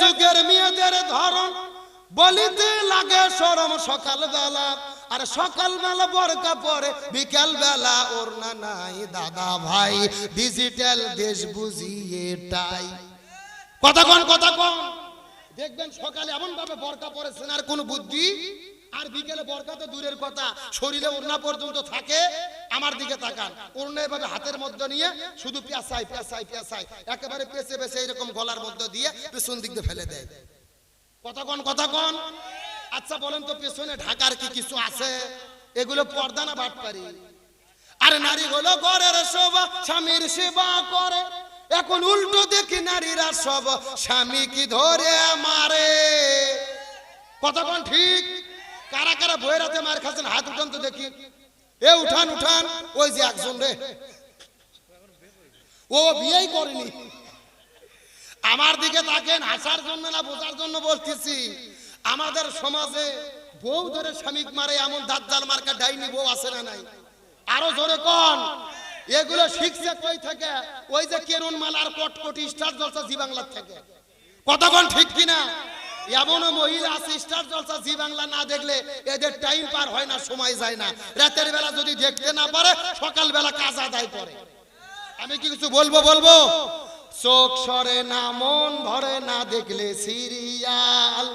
যুগের মেয়েদের ধরন বলিতে লাগে সরম সকাল বেলা আর সকাল বেলা বরকা পরে বিকাল বেলা ওর না নাই দাদা ভাই। ডিজিটাল দেশ বুঝিয়ে এটাই কথা কোন কথা কোন। দেখবেন সকালে এমন ভাবে বরকা পরেছেন আর কোন বুদ্ধি? আর বিকেলে বরকা তো দূরের কথা, শরীরে ওড়না পর্যন্ত থাকে। আমার দিকে তাকান। ওড়না এভাবে হাতের মধ্যে নিয়ে শুধু পেঁচাই পেঁচাই পেঁচাই। একেবারে পেঁচে পেঁচে এরকম গলার মধ্যে দিয়ে পেছন দিক ফেলে দেয়। কথা কোন কথা কোন। আচ্ছা বলেন তো পেছনে ঢাকার কি কিছু আছে? এগুলো পর্দা না বাট পারি আর নারী হলো ঘরের শোভা, স্বামীর সেবা করে। এখন উল্টো দেখি নারীরা সব, স্বামী কি ধরে মারে? কতক্ষণ ঠিক? কারা কারা বইয়ের মার খাচ্ছেন? হাত উঠান তো দেখি। এ উঠান উঠান। ওই যে একজন রে। ও বিয়েই করেনি। আমার দিকে তাকেন, হাসার জন্য না বোঝার জন্য বলতেছি। আমাদের সমাজে বউ ধরে স্বামীক মারে এমন দাজ্জাল মার্কা ডাইনি বউ আছে না নাই? আরও জোরে কন। এগুলো শিখছে কই থেকে? ওই যে কেরুন মালার কটকটি স্টার জলসা জি বাংলার থেকে। কতক্ষণ ঠিক কিনা? এমন মহিলা আছে স্টার জলসা, জি বাংলা না দেখলে এদের টাইম পার হয় না, সময় যায় না। রাতের বেলা যদি দেখতে না পারে সকাল বেলা কাজ আদায় করে। আমি কি কিছু বলব বলব? চোখ সরে না, মন ভরে না দেখলে সিরিয়াল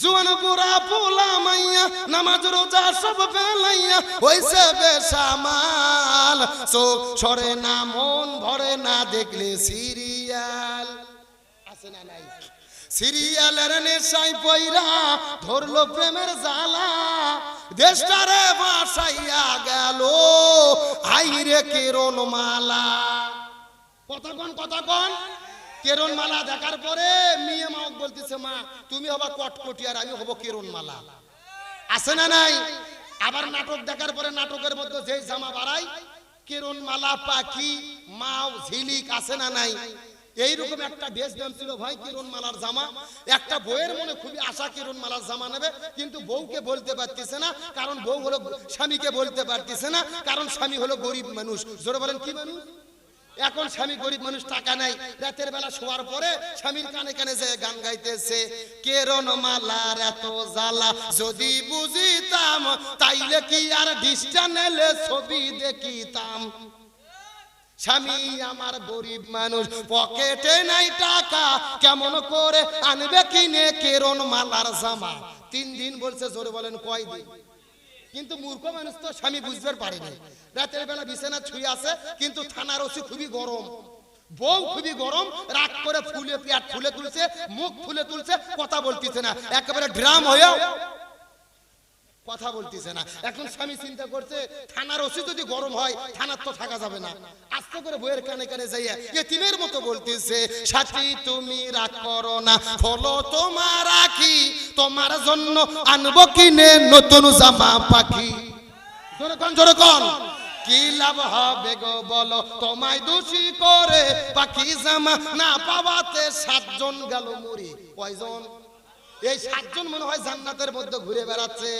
জুয়ান পুরা পোলা মাইয়া, নামাজ, রোজা সব ফেলাইয়া হইছে বেসামাল। চোখ সরে না, মন ভরে না দেখলে সিরিয়াল আছে না নাই? সিরিয়ালের নেশাই পয়রা ধরলো প্রেমের জ্বালা। দেশটারে বাসাইয়া গেল। আইরে কেরন মালা কতক্ষণ কতক্ষণ কেরন মালা দেখার পরে মেয়ে মা বলতেছে, মা, তুমি হবা কটকটি আর আমি হব কেরন মালা আছে না নাই? আবার নাটক দেখার পরে নাটকের মধ্যে যেই জামা বাড়াই কেরন মালা পাখি, মাও, ঝিলিক আছে না নাই? এইরকম একটা ড্রেস নাম ছিল ভাই কিরণ মালার জামা। একটা বউয়ের মনে খুবই আশা কিরণ মালার জামা নেবে, কিন্তু বউকে বলতে পারতেছে না, কারণ বউ হলো স্বামীকে বলতে পারতেছে না, কারণ স্বামী হলো গরিব মানুষ। জোরে বলেন, কি মানুষ? এখন স্বামী গরিব মানুষ টাকা নাই। রাতের বেলা শোয়ার পরে স্বামীর কানে কানে যে গান গাইতেছে কেরন মালার এত জ্বালা, যদি বুঝিতাম, তাইলে কি আর ডিস্টানেলে ছবি দেখিতাম? স্বামী আমার গরিব মানুষ, পকেটে নাই টাকা, কেমন করে আনবে, কিনে কেরন মালার জামা। তিন দিন বলছে, জোরে বলেন, কয় দিন? কিন্তু মূর্খ মানুষ তো স্বামী বুঝতে পারেনি রাতের বেলা বিছানা ছুঁয়ে আছে, কিন্তু থানার ওসি খুবই গরম। বউ খুবই গরম, রাগ করে ফুলে পেট ফুলে তুলছে, মুখ ফুলে তুলছে, কথা বলতেছে না। একেবারে ড্রাম হয়ে কথা বলতেছে না। এখন স্বামী চিন্তা করছে, থানার ওসি যদি গরম হয়, থানার তো থাকা যাবে না। আস্তে করে বইয়ের কানে কানে যাইয়া এতিমের মতো বলতেছে, সাথী, তুমি রাগ করো না। হলো তোমার রাখি তোমার জন্য আনব কিনে নতুন জামা পাখি। জোরে কন জোরে কন। কি লাভ হবে গো বলো, তোমায় দোষী করে পাখি জামা না পাওয়াতে সাতজন গেল মরি কয়জন? এই সাতজন মনে হয় জান্নাতের মধ্যে ঘুরে বেড়াচ্ছে।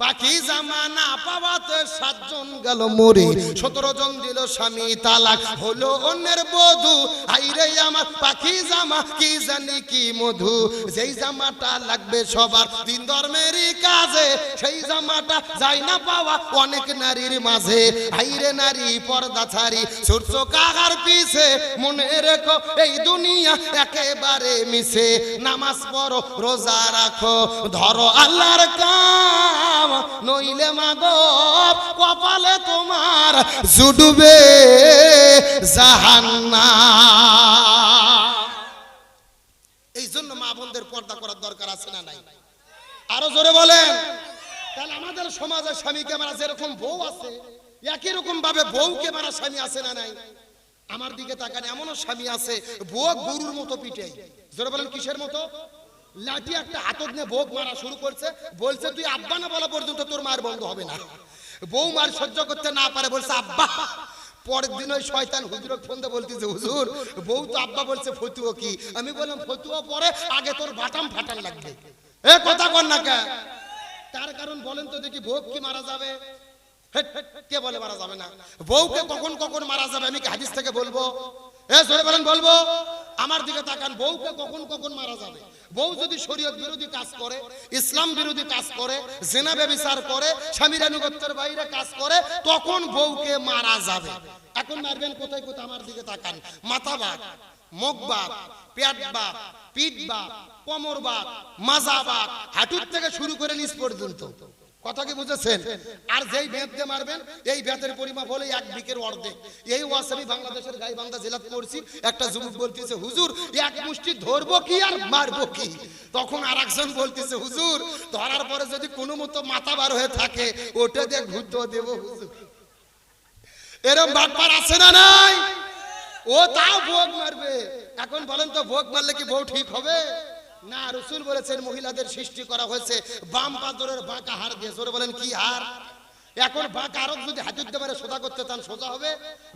পাখি জামা না পাওয়াতে সাতজন গেল মরে। সতেরো জন দিল স্বামী তালাক। হলো অন্যের বধু। আইরে আমার পাখি জামা কি জানি কি মধু। যেই জামাটা লাগবে সবার তিন ধর্মেরই কাজে সেই জামাটা যাই না পাওয়া অনেক নারীর মাঝে। আইরে নারী পর্দা ছাড়ি সূর্য কাহার পিছে। মনে রেখো এই দুনিয়া একেবারে মিশে নামাজ পড়ো রোজা রাখো ধরো আল্লাহর কাম। নইলে মাগো, কপালে তোমার জুডুবে জাহান্না এই জন্য মা বোনদের পর্দা করার দরকার আছে না নাই? আরও জোরে বলেন। তাহলে আমাদের সমাজে স্বামীকে মারা যেরকম বউ আছে, একই রকম ভাবে বউকে মারা স্বামী আছে না নাই? আমার দিকে তাকান, এমনও স্বামী আছে বউ গরুর মতো পিটে জোরে বলেন, কিসের মতো? লাঠি একটা হাতত নিয়ে বউ মারা শুরু করছে, বলছে, তুই আব্বা না বলা পর্যন্ত তোর মার বন্ধ হবে না। বউ মার সহ্য করতে না পারে, বলছে, আব্বা। পরের দিন ওই শয়তান হুজুর ফোন বলতেছে, হুজুর, বউ তো আব্বা বলছে, ফতুয়া কি? আমি বললাম, ফতুয়া পরে, আগে তোর বাটাম ফাটান লাগবে। এ, কথা কর না কে? তার কারণ বলেন তো দেখি বউ কি মারা যাবে? কে বলে মারা যাবে না? বউকে কখন কখন মারা যাবে, আমি কি হাদিস থেকে বলব? এ, জোরে বলেন, বলব? আমার দিকে তাকান, বউকে কখন কখন মারা যাবে? বউ যদি শরীয়ত বিরোধী কাজ করে, ইসলাম বিরোধী কাজ করে, জেনা ব্যবিচার করে, স্বামীর আনুগত্যের বাইরে কাজ করে, তখন বউকে মারা যাবে। এখন মারবেন কোথায় কোথায়? আমার দিকে তাকান। মাথা বাদ মুখ বাদ পেট বাদ পিঠ বাদ কোমর বাদ মাজা বাদ হাঁটুর থেকে শুরু করে নিচ পর্যন্ত। কথা কি বুঝেছেন? আর যেই দিয়ে মারবেন, এই পরিমাপ হলো এক অর্ধেক। এই আমি বাংলাদেশের গাইবান্ধা জেলাত একটা যুবক বলতেছে, হুজুর, এক মুষ্টি ধরবো কি আর মারবো কি? তখন আর একজন বলতেছে, হুজুর, ধরার পরে যদি কোনো মতো মাথা বার হয়ে থাকে, ওটা দিয়ে ঘুরতে হুজুর। এরম বাটপার আছে না নাই? ও তাও ভোগ মারবে। এখন বলেন তো, ভোগ মারলে কি বউ ঠিক হবে? না, রসুল বলেছেন মহিলাদের সৃষ্টি করা হয়েছে। বাম পাথরের বাঁকা হার দিয়ে। জোরে বলেন, কি হার এখন বাঁকা আরও যদি হাতির দেবারে সোজা করতে চান, সোজা হবে,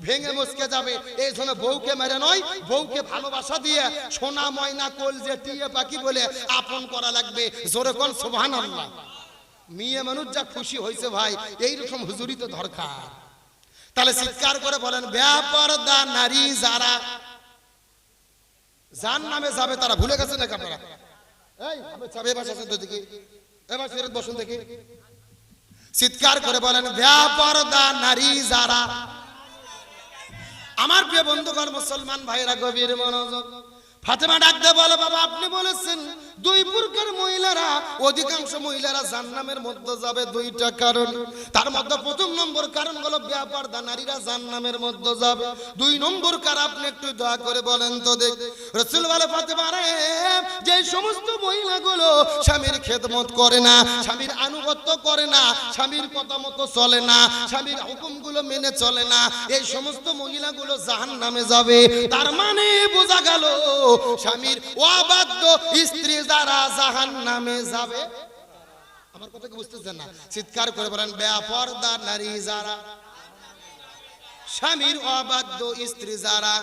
ভেঙে মুসকে যাবে। এই জন্য বউকে মেরে নয়, বউকে ভালোবাসা দিয়ে সোনা, ময়না, কোল যে টিয়ে পাখি বলে আপন করা লাগবে। জোরে কোন সোভান মেয়ে মানুষ যা খুশি হয়েছে ভাই, এইরকম হুজুরি তো দরকার। তাহলে চিৎকার করে বলেন ব্যাপারদা নারী যারা যার নামে যাবে তারা ভুলে গেছে নাকি আপনারা? এই, আমি চাবি এবার আসেন তো দেখি এবার ফেরত বসুন দেখি। চিৎকার করে বলেন ব্যাপারদা নারী যারা। আমার প্রিয় বন্ধুগণ, মুসলমান ভাইরা গভীর মনোযোগ। ফাতেমা ডাকতে বলে, বাবা, আপনি বলেছেন দুই প্রকার মহিলারা, অধিকাংশ মহিলারা জান্নামের মধ্যে যাবে দুইটা কারণ। তার মধ্যে প্রথম নম্বর কারণ হলো ব্যাপার দা, নারীরা জান্নামের মধ্যে যাবে। দুই নম্বর কার আপনি একটু দয়া করে বলেন তো দেখ। রসুল বলে, ফাতেমা রে, যে সমস্ত মহিলাগুলো স্বামীর খেদমত করে না, স্বামীর আনুগত্য করে না, স্বামীর কথা মতো চলে না, স্বামীর হুকুমগুলো মেনে চলে না, এই সমস্ত মহিলাগুলো জাহান নামে যাবে। তার মানে বোঝা গেল, স্বামীর অবাধ্য স্ত্রী যারা জাহান নামে যাবে। আমার কথা কি বুঝতেছেন না? চিৎকার করে বলেন, বেপরদা নারী যারা, স্বামীর অবাধ্য স্ত্রী যারা।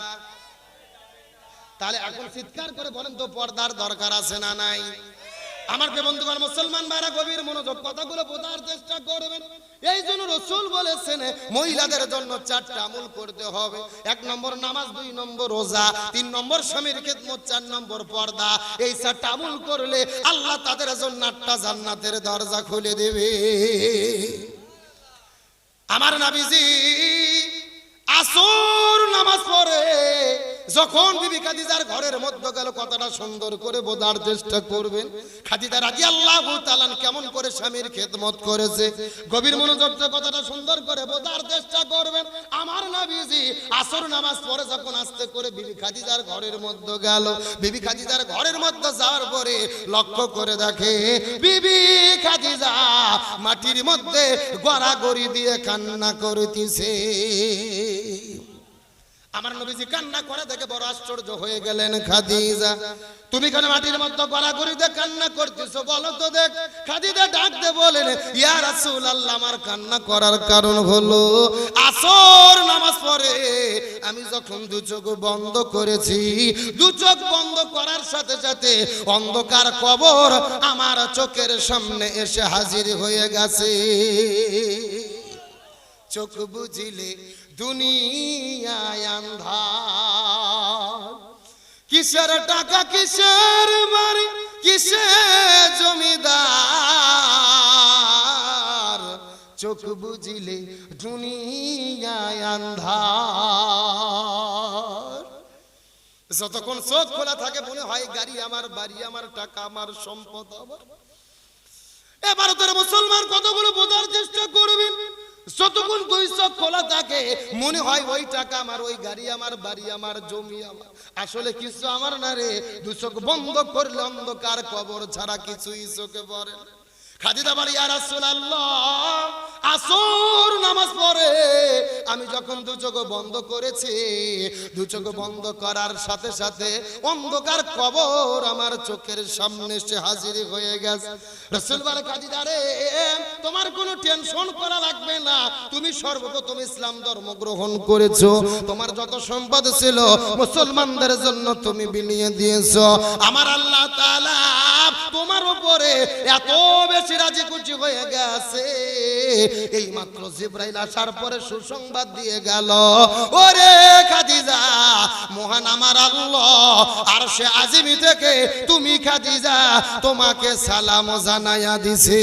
তাহলে এখন চিৎকার করে বলেন তো, পর্দার দরকার আছে না নাই? আমার প্রিয় বন্ধুগণ, মুসলমান ভাইরা, গভীর মনোযোগ কথাগুলো বোঝার চেষ্টা করবেন। এই জন্য রসুল বলেছেন, মহিলাদের জন্য চারটা আমল করতে হবে। এক নম্বর নামাজ, দুই নম্বর রোজা, তিন নম্বর স্বামীর খেদমত, চার নম্বর পর্দা। এই চারটা আমল করলে আল্লাহ তাদের জন্য আটটা জান্নাতের দরজা খুলে দেবে। আমার নাবিজি, আসর নামাজ পড়ে যখন বিবি খাদিজার ঘরের মধ্যে গেল, কথাটা সুন্দর করে বোঝার চেষ্টা করবেন। খাদিজা রাজি আল্লাহ তালান কেমন করে স্বামীর খেদমত করেছে। গভীর মনোযোগ কথাটা সুন্দর করে বোঝার চেষ্টা করবেন। আমার নাবিজি আসর নামাজ পড়ে যখন আস্তে করে বিবি খাদিজার ঘরের মধ্যে গেল, বিবি খাদিজার ঘরের মধ্যে যাওয়ার পরে লক্ষ্য করে দেখে, বিবি খাদিজা মাটির মধ্যে গড়াগড়ি দিয়ে কান্না করতেছে। আমার নবীজি কান্না করে দেখে বড় আশ্চর্য হয়ে গেলেন খাদিজা। তুমি কেন মাটির মধ্যে গড়াগড়ি দিয়ে কান্না করতেছো বলো তো দেখ। খাদিজা ডাক দে বলেন, ইয়া রাসূলুল্লাহ, আমার কান্না করার কারণ হলো আসর নামাজ পড়ে। আমি যখন দু চোখ বন্ধ করেছি, দু চোখ বন্ধ করার সাথে সাথে অন্ধকার কবর আমার চোখের সামনে এসে হাজির হয়ে গেছে। চোখ বুঝিলে দুনিয়ায় আন্ধার। কিসের টাকা, কিসের বাড়ি কিসে জমিদার? চোখ বুঝিলে দুনিয়ায় যতক্ষণ চোখ খোলা থাকে, মনে হয় গাড়ি আমার, বাড়ি আমার, টাকা আমার, সম্পদ আমার। এবার তোর মুসলমান কতগুলো বোঝার চেষ্টা করবেন? যতক্ষণ দুই চোখ খোলা থাকে, মনে হয় ওই টাকা আমার, ওই গাড়ি আমার, বাড়ি আমার, জমি আমার। আসলে কিছু আমার না রে, দু চোখ বন্ধ করলে অন্ধকার কবর ছাড়া কিছুই চোখে পড়ে খাদিদা বাড়ি আর আসল রাসূলুল্লাহ আসর নামাজ আমি যখন দু বন্ধ করেছি, দু বন্ধ করার সাথে সাথে অন্ধকার কবর আমার চোখের সামনে এসে হাজির হয়ে গেছে। রাসূল বলে খাদিজা রে, তোমার কোনো টেনশন করা লাগবে না। তুমি সর্বপ্রথম ইসলাম ধর্ম গ্রহণ করেছ। তোমার যত সম্পদ ছিল, মুসলমানদের জন্য তুমি বিলিয়ে দিয়েছ। আমার আল্লাহ তাআলা তোমার উপরে এত বেশি রাজি খুশি হয়ে গেছে। এই মাত্র জিব্রাইল আসার পরে সুসংবাদ দিয়ে গেল, ওরে খাদিজা, মহান আমার আল্লাহ, আর সে আজিমি থেকে তুমি খাদিজা, তোমাকে সালাম জানাইয়া দিছে।